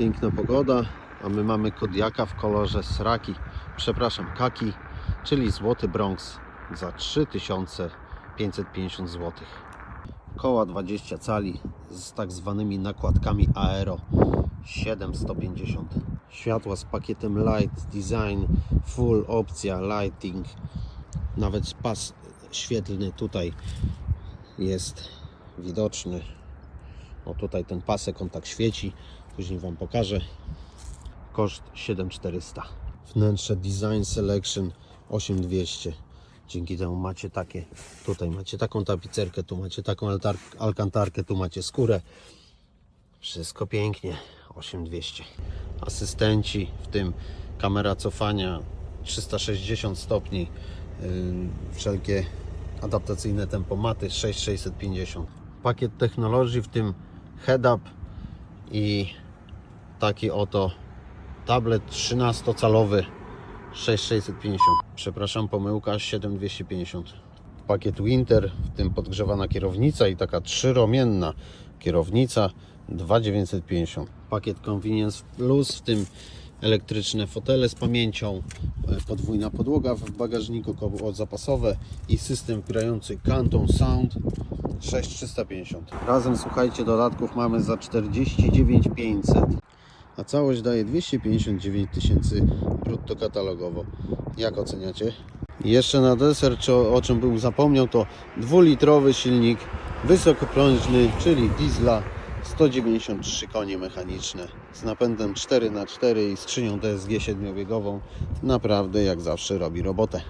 Piękna pogoda, a my mamy Kodiaka w kolorze sraki, przepraszam, kaki, czyli złoty Bronx za 3550 zł. Koła 20 cali z tak zwanymi nakładkami aero 750. Światła z pakietem light design, full opcja lighting, nawet pas świetlny tutaj jest widoczny. O tutaj ten pasek, on tak świeci. Później Wam pokażę. Koszt 7400. Wnętrze Design Selection 8200. Dzięki temu macie takie, tutaj macie taką tapicerkę, tu macie taką alkantarkę, tu macie skórę. Wszystko pięknie. 8200. Asystenci, w tym kamera cofania 360 stopni, yy, wszelkie adaptacyjne tempomaty 6650. Pakiet technologii, w tym head-up i taki oto tablet 13-calowy 6650. Przepraszam, pomyłka 7250. Pakiet Winter, w tym podgrzewana kierownica i taka trzyromienna kierownica 2950. Pakiet Convenience Plus, w tym elektryczne fotele z pamięcią, e, podwójna podłoga w bagażniku, koło zapasowe i system grający Canton Sound 6350. Razem słuchajcie, dodatków mamy za 49 500, a całość daje 259 tysięcy brutto katalogowo. Jak oceniacie? Jeszcze na deser, o, o czym bym zapomniał, to dwulitrowy silnik wysokoprężny, czyli diesla 193 konie mechaniczne z napędem 4x4 i skrzynią DSG 7-biegową. Naprawdę jak zawsze robi robotę.